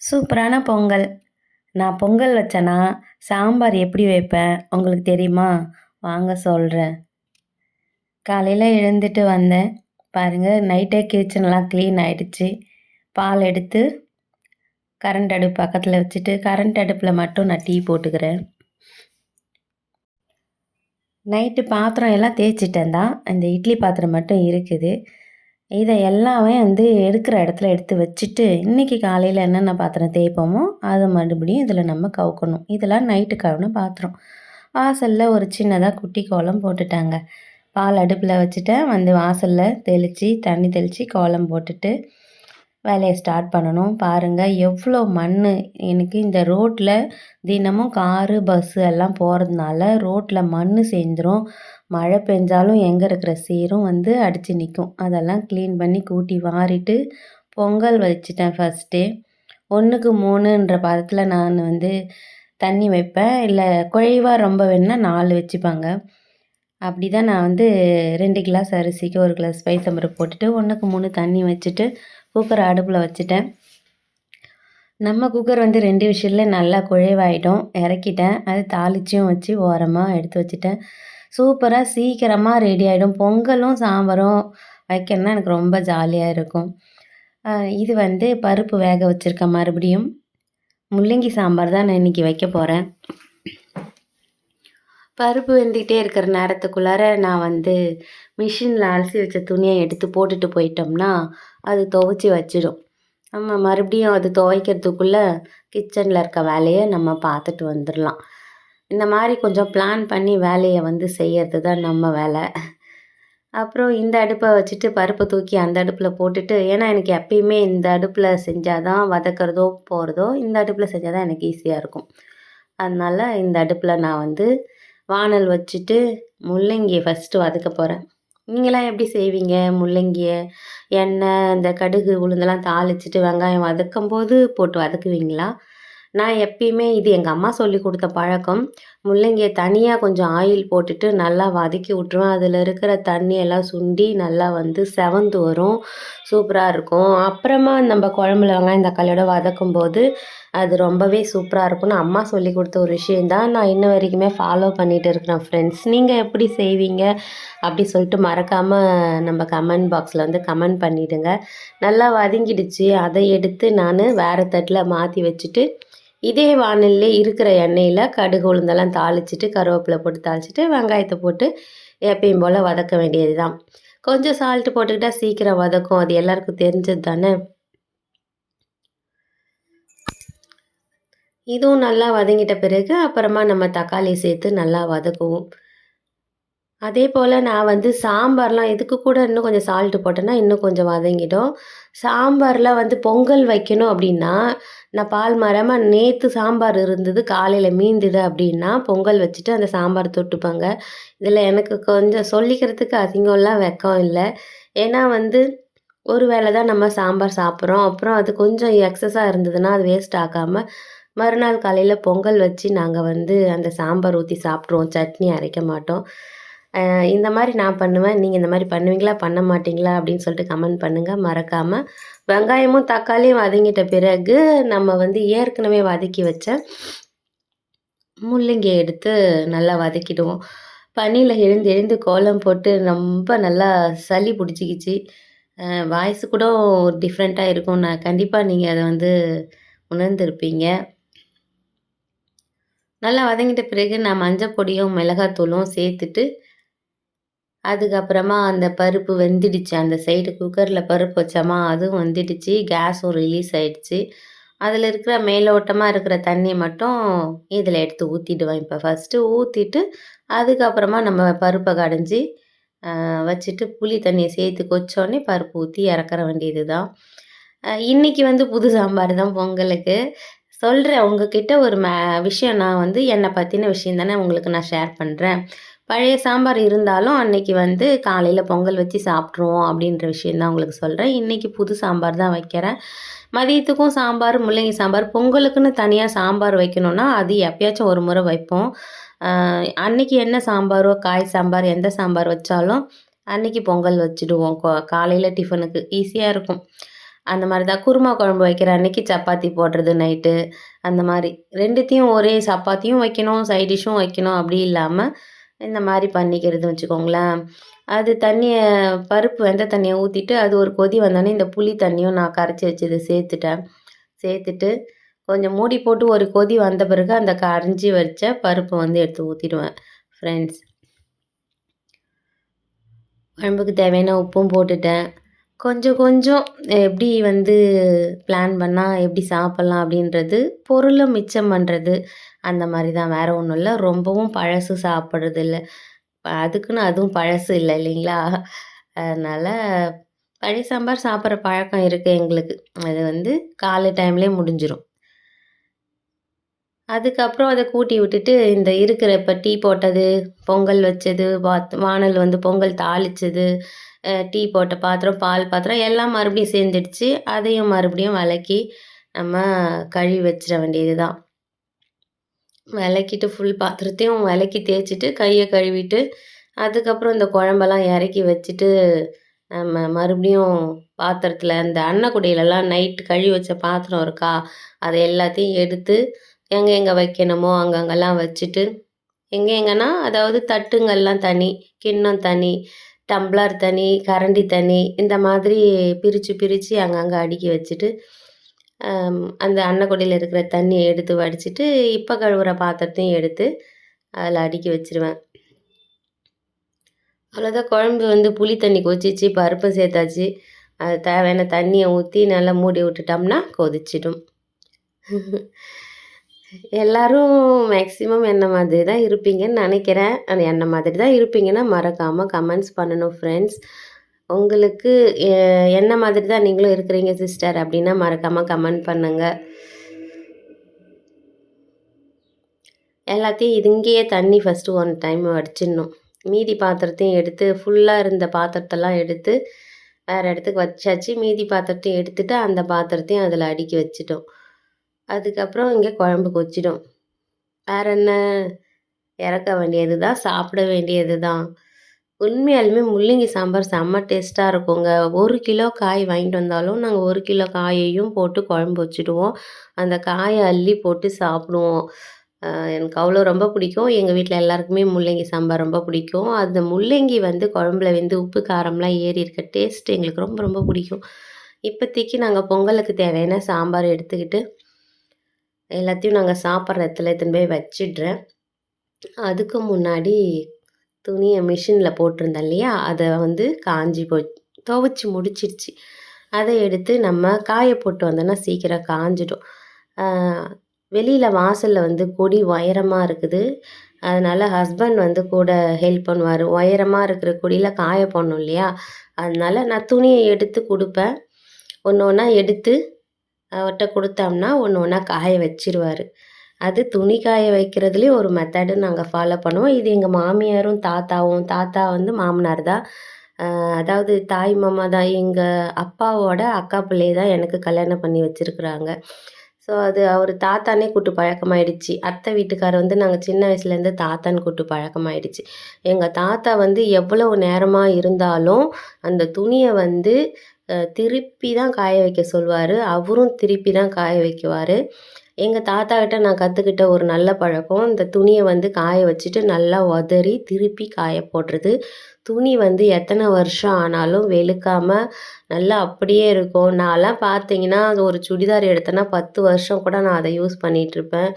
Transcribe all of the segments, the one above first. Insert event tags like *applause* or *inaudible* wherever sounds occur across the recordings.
சூப்பரான பொங்கல். நான் பொங்கல் வச்சேன்னா சாம்பார் எப்படி வைப்பேன்? உங்களுக்கு தெரியுமா? வாங்க சொல்கிறேன் காலையில் எழுந்துட்டு வந்தேன். பாருங்கள் நைட்டே கிச்சன்லாம் க்ளீன் ஆகிடுச்சு பால் எடுத்து கரண்ட் அடுப்பு பக்கத்தில் வச்சுட்டு கரண்ட் அடுப்பில் மட்டும் நான் டீ போட்டுக்கிறேன். நைட்டு பாத்திரம் எல்லாம் தேய்ச்சிட்டேன் தான். இந்த இட்லி பாத்திரம் மட்டும் இருக்குது. இதை எல்லாமே வந்து எடுக்கிற இடத்துல எடுத்து வச்சுட்டு இன்றைக்கி காலையில் என்னென்ன பாத்திரம் தேய்ப்போமோ அதை மறுபடியும் இதில் நம்ம கவுக்கணும். இதெல்லாம் நைட்டு கவுன பாத்திரம். வாசலில் ஒரு சின்னதாக குட்டி கோலம் போட்டுட்டாங்க. பால் அடுப்பில் வச்சுட்டேன். வந்து வாசலில் தெளித்து தண்ணி தெளித்து கோலம் போட்டுட்டு வேலையை ஸ்டார்ட் பண்ணணும். பாருங்கள் எவ்வளோ மண் எனக்கு இந்த ரோட்டில் தினமும் காரு பஸ்ஸு எல்லாம் போகிறதுனால ரோட்டில் மண் சேர்ந்துரும் மழை பெஞ்சாலும் எங்கே இருக்கிற சீரும் வந்து அடித்து நிற்கும் அதெல்லாம் க்ளீன் பண்ணி கூட்டி வாரிட்டு பொங்கல் வச்சுட்டேன் ஃபஸ்ட்டே ஒன்றுக்கு மூணுன்ற பதத்தில் நான் வந்து தண்ணி வைப்பேன். இல்லை குழைவாக ரொம்ப வேணுன்னா நாலு வச்சுப்பாங்க. அப்படி தான் நான் வந்து ரெண்டு கிளாஸ் அரிசிக்கு ஒரு கிளாஸ் பைசம்பருக்கு போட்டுட்டு ஒன்றுக்கு மூணு தண்ணி வச்சுட்டு குக்கரை அடுப்பில் வச்சுட்டேன். நம்ம குக்கர் வந்து ரெண்டு விஷயத்தில் நல்லா குழைவாயிடும். இறக்கிட்டேன். அது தாளிச்சியும் வச்சு ஓரமாக எடுத்து வச்சுட்டேன். சூப்பராக சீக்கிரமாக ரெடி ஆகிடும் பொங்கலும் சாம்பாரும் வைக்கணும்னா எனக்கு ரொம்ப ஜாலியாக இருக்கும். இது வந்து பருப்பு வேக வச்சுருக்கேன் மறுபடியும். முள்ளங்கி சாம்பார் தான் நான் இன்றைக்கி வைக்க போகிறேன் பருப்பு வெந்துக்கிட்டே இருக்கிற நேரத்துக்குள்ளார நான் வந்து மிஷினில் அலசி வச்ச துணியை எடுத்து போட்டுட்டு போயிட்டோம்னா அது துவைச்சி வச்சிடும். நம்ம மறுபடியும் அது துவைக்கிறதுக்குள்ளே கிச்சனில் இருக்க வேலையை நம்ம பார்த்துட்டு வந்துடலாம். இந்த மாதிரி கொஞ்சம் பிளான் பண்ணி வேலையை வந்து செய்கிறது தான் நம்ம வேலை. அப்புறம் இந்த அடுப்பை வச்சுட்டு பருப்பை தூக்கி அந்த அடுப்பில் போட்டுட்டு ஏன்னா எனக்கு எப்பயுமே இந்த அடுப்பில் செஞ்சால் தான் வதக்கிறதோ போகிறதோ இந்த அடுப்பில் செஞ்சால் தான் எனக்கு ஈஸியாக இருக்கும். அதனால் இந்த அடுப்பில் நான் வந்து வானல் வச்சுட்டு முள்ளங்கியை ஃபஸ்ட்டு வதக்க போகிறேன் நீங்களாம் எப்படி செய்வீங்க? முள்ளங்கியை எண்ணெய் இந்த கடுகு உளுந்தெல்லாம் தாளிச்சிட்டு வெங்காயம் வதக்கும் போது போட்டு வதக்குவீங்களா? நான் எப்பயுமே இது எங்கள் அம்மா சொல்லி கொடுத்த பழக்கம். முள்ளங்கியை தனியாக கொஞ்சம் ஆயில் போட்டுட்டு நல்லா வதக்கி விட்ருவேன் அதில் இருக்கிற தண்ணியெல்லாம் சுண்டி நல்லா வந்து செவந்து வரும். சூப்பராக இருக்கும். அப்புறமா நம்ம குழம்புல வெங்காயம் தக்காளியோட வதக்கும் போது அது ரொம்பவே சூப்பராக இருக்கும்னு அம்மா சொல்லி கொடுத்த ஒரு விஷயந்தான் நான் இன்ன வரைக்குமே ஃபாலோ பண்ணிகிட்டு இருக்கிறேன் ஃப்ரெண்ட்ஸ் நீங்கள் எப்படி செய்வீங்க? அப்படி சொல்லிட்டு மறக்காமல் நம்ம கமெண்ட் பாக்ஸில் வந்து கமெண்ட் பண்ணிவிடுங்க நல்லா வதங்கிடுச்சு. அதை எடுத்து நான் வேறு தட்டில் மாற்றி வச்சுட்டு இதே வானல்லே இருக்கிற எண்ணெயில் கடுகு உளுந்தெல்லாம் தாளிச்சிட்டு கருவேப்பிலை போட்டு தாளிச்சிட்டு வெங்காயத்தை போட்டு எப்பயும் போல் வதக்க வேண்டியது தான் கொஞ்சம் சால்ட்டு போட்டுக்கிட்டால் சீக்கிரம் வதக்கும். அது எல்லாருக்கும் தெரிஞ்சது தானே இதுவும் நல்லா வதங்கிட்ட பிறகு அப்புறமா நம்ம தக்காளி சேர்த்து நல்லா வதக்குவோம். அதே போல் நான் வந்து சாம்பார்லாம் இதுக்கு கூட இன்னும் கொஞ்சம் சால்ட்டு போட்டேன்னா இன்னும் கொஞ்சம் வதங்கிடும். சாம்பாரில் வந்து பொங்கல் வைக்கணும் அப்படின்னா நான் பால் மரமாக நேற்று சாம்பார் இருந்தது காலையில் மீந்துடு அப்படின்னா பொங்கல் வச்சுட்டு அந்த சாம்பார் தொட்டுப்பாங்க. இதில் எனக்கு கொஞ்சம் சொல்லிக்கிறதுக்கு அசிங்கம்லாம் வெக்கம் இல்லை. ஏன்னா வந்து ஒரு வேளை தான் நம்ம சாம்பார் சாப்பிட்றோம். அப்புறம் அது கொஞ்சம் எக்ஸஸாக இருந்ததுன்னா அது வேஸ்ட் ஆகாமல் மறுநாள் காலையில் பொங்கல் வச்சு நாங்கள் வந்து அந்த சாம்பார் ஊற்றி சாப்பிட்ருவோம் சட்னி அரைக்க மாட்டோம். இந்த மாதிரி நான் பண்ணுவேன். நீங்கள் இந்த மாதிரி பண்ணுவீங்களா? பண்ண மாட்டிங்களா? அப்படின்னு சொல்லிட்டு கமெண்ட் பண்ணுங்கள் மறக்காமல் வெங்காயமும் தக்காளியும் வதங்கிட்ட பிறகு நம்ம வந்து ஏற்கனவே வதக்கி வச்ச முள்ளங்கி எடுத்து நல்லா வதக்கிடுவோம். பனியில் எழுந்து எழுந்து கோலம் போட்டு ரொம்ப நல்லா சளி பிடிச்சிக்கிச்சு. வாய்ஸ் கூட டிஃப்ரெண்ட்டாக இருக்கும். நான் கண்டிப்பாக நீங்கள் அதை வந்து உணர்ந்திருப்பீங்க. நல்லா வதங்கிட்ட பிறகு நான் மஞ்சள் பொடியும் மிளகாத்தூளும் சேர்த்துட்டு அதுக்கப்புறமா அந்த பருப்பு வெந்துடுச்சு. அந்த சைடு குக்கரில் பருப்பு வச்சோமா அதுவும் வந்துடுச்சு. கேஸும் ரிலீஸ் ஆகிடுச்சு அதில் இருக்கிற மேலோட்டமாக இருக்கிற தண்ணியை மட்டும் இதில் எடுத்து ஊற்றிடுவேன் இப்போ ஃபஸ்ட்டு ஊற்றிட்டு அதுக்கப்புறமா நம்ம பருப்பை கடைஞ்சி வச்சுட்டு புளி தண்ணியை சேர்த்து கொச்சோடனே பருப்பு ஊற்றி இறக்குற வேண்டியது தான் இன்றைக்கி வந்து புது சாம்பார் தான் பொங்கலுக்கு. சொல்கிறேன் உங்ககிட்ட ஒரு மே விஷயம் நான் வந்து என்னை பற்றின விஷயம் தானே உங்களுக்கு நான் ஷேர் பண்ணுறேன் பழைய சாம்பார் இருந்தாலும் அன்னைக்கு வந்து காலையில் பொங்கல் வச்சு சாப்பிட்ருவோம் அப்படின்ற விஷயந்தான் உங்களுக்கு சொல்கிறேன் இன்றைக்கி புது சாம்பார் தான் வைக்கிறேன். மதியத்துக்கும் சாம்பார் முள்ளங்கி சாம்பார் பொங்கலுக்குன்னு தனியாக சாம்பார் வைக்கணுன்னா அது எப்பயாச்சும் ஒரு முறை வைப்போம். அன்னைக்கு என்ன சாம்பாரோ காய் சாம்பார் எந்த சாம்பார் வச்சாலும் அன்னைக்கு பொங்கல் வச்சுடுவோம். காலையில் டிஃபனுக்கு ஈஸியாக இருக்கும். அந்த மாதிரி தான் குருமா குழம்பு வைக்கிற அன்னைக்கு சப்பாத்தி போடுறது நைட்டு அந்த மாதிரி ரெண்டுத்தையும் ஒரே சப்பாத்தியும் வைக்கணும் சைட் டிஷ்ஷும் வைக்கணும். அப்படி இல்லாமல் இந்த மாதிரி பண்ணிக்கிறதுன்னு வச்சுக்கோங்களேன். அது தண்ணியை பருப்பு வெந்த தண்ணியை ஊற்றிட்டு அது ஒரு கொதி வந்தோடனே இந்த புளி தண்ணியும் நான் கரைச்சி வச்சது சேர்த்துட்டேன். சேர்த்துட்டு கொஞ்சம் மூடி போட்டு ஒரு கொதி வந்த பிறகு அந்த கரைஞ்சி வச்ச பருப்பு வந்து எடுத்து ஊற்றிடுவேன் ஃப்ரெண்ட்ஸ் குழம்புக்கு தேவையான உப்பும் போட்டுட்டேன். கொஞ்சம் கொஞ்சம் எப்படி வந்து பிளான் பண்ணால் எப்படி சாப்பிட்லாம் அப்படின்றது பொருளை மிச்சம் பண்ணுறது அந்த மாதிரி தான். வேறு ஒன்றும் இல்லை. ரொம்பவும் பழசு சாப்பிட்றது இல்லை. அதுக்குன்னு அதுவும் பழசு இல்லை இல்லைங்களா? அதனால் பழைய சாம்பார் சாப்பிட்ற பழக்கம் இருக்குது எங்களுக்கு. அது வந்து காலை டைம்லேயே முடிஞ்சிடும் அதுக்கப்புறம் அதை கூட்டி விட்டுட்டு இந்த இருக்கிற இப்போ டீ போட்டது பொங்கல் வச்சது வாத் வானல் வந்து பொங்கல் தாளிச்சது டீ போட்ட பாத்திரம் பால் பாத்திரம் எல்லாம் மறுபடியும் சேர்ந்துடுச்சு. அதையும் மறுபடியும் விளக்கி நம்ம கழுவி வச்சிட வேண்டியது தான் விளக்கிட்டு ஃபுல் பாத்திரத்தையும் விளக்கி தேய்ச்சிட்டு கையை கழுவிட்டு அதுக்கப்புறம் இந்த குழம்பெல்லாம் இறக்கி வச்சுட்டு நம்ம மறுபடியும் பாத்திரத்தில் அந்த அன்னக்குடையிலலாம் நைட்டு கழுவி வச்ச பாத்திரம் இருக்கா? அதை எல்லாத்தையும் எடுத்து எங்கே எங்கே வைக்கணுமோ அங்கங்கெல்லாம் வச்சுட்டு எங்கே எங்கன்னா அதாவது தட்டுங்கள்லாம் தனி கிண்ணம் தனி டம்ளர் தனி கரண்டி தனி இந்த மாதிரி பிரித்து பிரித்து அங்கங்கே அடுக்கி வச்சுட்டு அந்த அன்னக்குடியில் இருக்கிற தண்ணியை எடுத்து வடிச்சிட்டு இப்போ கழுவுற பாத்திரத்தையும் எடுத்து அதில் அடுக்கி வச்சுருவேன். அவ்வளோதான் குழம்பு வந்து புளி தண்ணி கொச்சிச்சு பருப்பு சேர்த்தாச்சு. அது தேவையான தண்ணியை ஊற்றி நல்லா மூடி விட்டுட்டோம்னா கொதிச்சிடும். *laughs* எல்லாரும் மேக்ஸிமம் என்ன மாதிரி தான் இருப்பீங்கன்னு நினைக்கிறேன். அது என்ன மாதிரி தான் இருப்பீங்கன்னா மறக்காமல் கமெண்ட்ஸ் பண்ணணும் ஃப்ரெண்ட்ஸ் உங்களுக்கு என்ன மாதிரி தான் நீங்களும் இருக்கிறீங்க சிஸ்டர் அப்படின்னா மறக்காமல் கமெண்ட் பண்ணுங்கள் எல்லாத்தையும் இங்கேயே தண்ணி ஃபஸ்ட்டு ஒன் டைம் வடிச்சிடணும். மீதி பாத்திரத்தையும் எடுத்து ஃபுல்லாக இருந்த பாத்திரத்தெல்லாம் எடுத்து வேறு இடத்துக்கு வச்சாச்சு. மீதி பாத்திரத்தையும் எடுத்துகிட்டு அந்த பாத்திரத்தையும் அதில் அடுக்கி வச்சிட்டோம். அதுக்கப்புறம் இங்கே குழம்பு கொச்சிடும் வேற என்ன? இறக்க வேண்டியது தான் சாப்பிட வேண்டியது தான் உண்மையாலுமே முள்ளங்கி சாம்பார் செம்ம டேஸ்ட்டாக இருக்குங்க. ஒரு கிலோ காய் வாங்கிட்டு வந்தாலும் நாங்கள் ஒரு கிலோ காயையும் போட்டு குழம்பு வச்சுடுவோம். அந்த காயை அள்ளி போட்டு சாப்பிடுவோம். எனக்கு அவ்வளோ ரொம்ப பிடிக்கும். எங்கள் வீட்டில் எல்லாருக்குமே முள்ளங்கி சாம்பார் ரொம்ப பிடிக்கும். அந்த முள்ளங்கி வந்து குழம்புல வந்து உப்பு காரம்லாம் ஏறி இருக்க டேஸ்ட் எங்களுக்கு ரொம்ப ரொம்ப பிடிக்கும். இப்போதைக்கு நாங்கள் பொங்கலுக்கு தேவையான சாம்பார் எடுத்துக்கிட்டு எல்லாத்தையும் நாங்கள் சாப்பிட்ற இடத்துல எடுத்துன்னு போய் வச்சிடுறேன். அதுக்கு முன்னாடி துணியை மிஷினில் போட்டிருந்தேன் இல்லையா? அதை வந்து காஞ்சி போ துவைச்சி முடிச்சிடுச்சு அதை எடுத்து நம்ம காய போட்டு வந்தோன்னா சீக்கிரம் காஞ்சிடும். வெளியில் வாசலில் வந்து கொடி உயரமாக இருக்குது. அதனால் ஹஸ்பண்ட் வந்து கூட ஹெல்ப் பண்ணுவார். உயரமாக இருக்கிற கொடியில் காய போடணும் இல்லையா? அதனால் நான் துணியை எடுத்து கொடுப்பேன். ஒன்று ஒன்றா எடுத்து அவர்கிட்ட கொடுத்தோம்னா ஒன்று ஒன்றா காய வச்சிருவார். அது துணி காய வைக்கிறதுலேயும் ஒரு மெத்தடு நாங்கள் ஃபாலோ பண்ணுவோம். இது எங்கள் மாமியாரும் தாத்தாவும் தாத்தா வந்து மாமனார் தான். அதாவது தாய் மாமா தான். எங்கள் அப்பாவோட அக்கா பிள்ளையை தான் எனக்கு கல்யாணம் பண்ணி வச்சுருக்குறாங்க. ஸோ அது அவர் தாத்தானே கூட்டு பழக்கமாயிடுச்சு. அத்தை வீட்டுக்கார் வந்து நாங்கள் சின்ன வயசுலேருந்து தாத்தான்னு கூட்டு பழக்கமாயிடுச்சு. எங்கள் தாத்தா வந்து எவ்வளவு நேரமாக இருந்தாலும் அந்த துணியை வந்து திருப்பி தான் காய வைக்க சொல்வார். அவரும் திருப்பி தான் காய வைக்குவார். எங்கள் தாத்தாக்கிட்ட நான் கற்றுக்கிட்ட ஒரு நல்ல பழக்கம் இந்த துணியை வந்து காய வச்சுட்டு நல்லா உதறி திருப்பி காய போடுறது. துணி வந்து எத்தனை வருஷம் ஆனாலும் வெளுக்காமல் நல்லா அப்படியே இருக்கும். நான்லாம் பார்த்தீங்கன்னா அது ஒரு சுடிதார் எடுத்தேன்னா பத்து வருஷம் கூட நான் அதை யூஸ் பண்ணிகிட்ருப்பேன்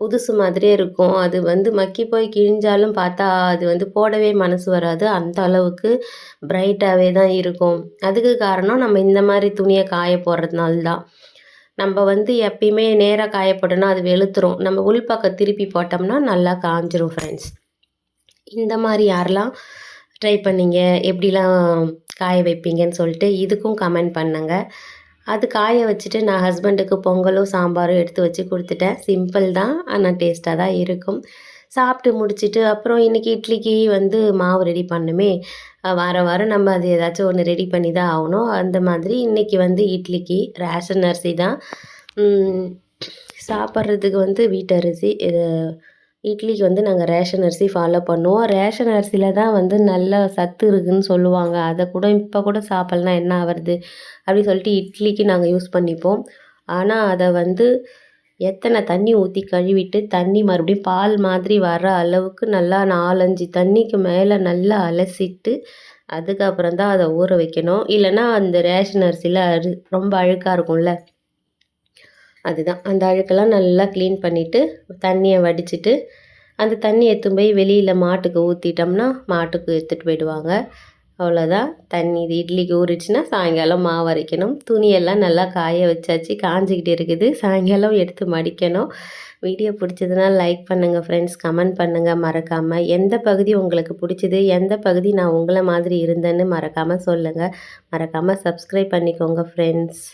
புதுசு மாதிரியே இருக்கும். அது வந்து மக்கி போய் கிழிஞ்சாலும் பார்த்தா அது வந்து போடவே மனசு வராது. அந்த அளவுக்கு பிரைட்டாகவே தான் இருக்கும். அதுக்கு காரணம் நம்ம இந்த மாதிரி துணியை காய போடுறதுனால தான். நம்ம வந்து எப்பயுமே நேராக காய போட்டோம்னா அது வெளுத்துரும். நம்ம உள்பக்கம் திருப்பி போட்டோம்னா நல்லா காஞ்சிரும் ஃப்ரெண்ட்ஸ் இந்த மாதிரி யாரெல்லாம் ட்ரை பண்ணீங்க? எப்படிலாம் காய வைப்பீங்கன்னு சொல்லிட்டு இதுக்கும் கமெண்ட் பண்ணுங்கள் அது காய வச்சுட்டு நான் ஹஸ்பண்டுக்கு பொங்கலும் சாம்பாரும் எடுத்து வச்சு கொடுத்துட்டேன். சிம்பிள் தான் ஆனால் டேஸ்ட்டாக தான் இருக்கும். சாப்பிட்டு முடிச்சுட்டு அப்புறம் இன்றைக்கி இட்லிக்கு வந்து மாவு ரெடி பண்ணுமே வாரம் வாரம் நம்ம அது ஏதாச்சும் ஒன்று ரெடி பண்ணி தான் ஆகணும். அந்த மாதிரி இன்றைக்கி வந்து இட்லிக்கு ரேஷன் அரிசி தான். சாப்பிட்றதுக்கு வந்து வீட்டரிசி இது இட்லிக்கு வந்து நாங்கள் ரேஷன் அரிசி ஃபாலோ பண்ணுவோம். ரேஷன் அரிசியில் தான் வந்து நல்ல சத்து இருக்குதுன்னு சொல்லுவாங்க. அதை கூட இப்போ கூட சாப்பிட்லாம் என்ன ஆகிறது அப்படின்னு சொல்லிட்டு இட்லிக்கு நாங்கள் யூஸ் பண்ணிப்போம். ஆனால் அதை வந்து எத்தனை தண்ணி ஊற்றி கழுவிட்டு தண்ணி மறுபடியும் பால் மாதிரி வர அளவுக்கு நல்லா நாலஞ்சு தண்ணிக்கு மேலே நல்லா அலசிட்டு அதுக்கப்புறம் தான் அதை ஊற வைக்கணும். இல்லைன்னா அந்த ரேஷன் அரிசியில் அரு ரொம்ப அழுக்காக இருக்கும்ல? அதுதான். அந்த அழுக்கெல்லாம் நல்லா க்ளீன் பண்ணிவிட்டு தண்ணியை வடிச்சிட்டு அந்த தண்ணி எடுத்துன்னு போய் வெளியில் மாட்டுக்கு ஊற்றிட்டோம்னா மாட்டுக்கு எடுத்துகிட்டு போயிடுவாங்க. அவ்வளோதான் தண்ணி இது இட்லிக்கு ஊறிச்சுன்னா சாயங்காலம் மாவு அரைக்கணும். துணியெல்லாம் நல்லா காய வச்சாச்சு. காஞ்சிக்கிட்டு இருக்குது. சாயங்காலம் எடுத்து மடிக்கணும். வீடியோ பிடிச்சதுன்னா லைக் பண்ணுங்கள் ஃப்ரெண்ட்ஸ் கமெண்ட் பண்ணுங்கள் மறக்காமல் எந்த பகுதி உங்களுக்கு பிடிச்சிது எந்த பகுதி நான் உங்களை மாதிரி இருந்தேன்னு மறக்காமல் சொல்லுங்கள் மறக்காமல் சப்ஸ்கிரைப் பண்ணிக்கோங்க ஃப்ரெண்ட்ஸ்